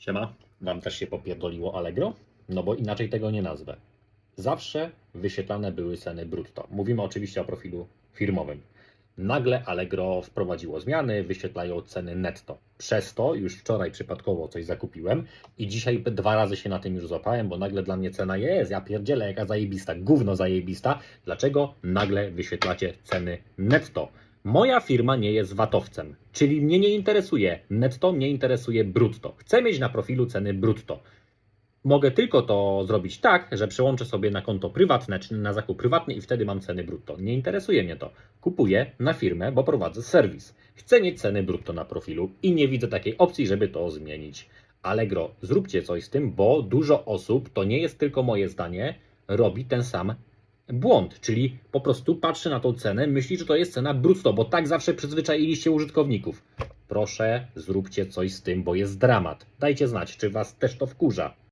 Siema, wam też się popierdoliło Allegro? No bo inaczej tego nie nazwę. Zawsze wyświetlane były ceny brutto. Mówimy oczywiście o profilu firmowym. Nagle Allegro wprowadziło zmiany, wyświetlają ceny netto. Przez to już wczoraj przypadkowo coś zakupiłem i dzisiaj dwa razy się na tym już złapałem, bo nagle dla mnie cena jest, ja pierdzielę, jaka zajebista, gówno zajebista. Dlaczego nagle wyświetlacie ceny netto? Moja firma nie jest VAT-owcem, czyli mnie nie interesuje netto, mnie interesuje brutto. Chcę mieć na profilu ceny brutto. Mogę tylko to zrobić tak, że przełączę sobie na konto prywatne czy na zakup prywatny i wtedy mam ceny brutto. Nie interesuje mnie to. Kupuję na firmę, bo prowadzę serwis. Chcę mieć ceny brutto na profilu i nie widzę takiej opcji, żeby to zmienić. Allegro, zróbcie coś z tym, bo dużo osób, to nie jest tylko moje zdanie, robi ten sam błąd, czyli po prostu patrzy na tą cenę, myśli, że to jest cena brutto, bo tak zawsze przyzwyczailiście użytkowników. Proszę, zróbcie coś z tym, bo jest dramat. Dajcie znać, czy was też to wkurza.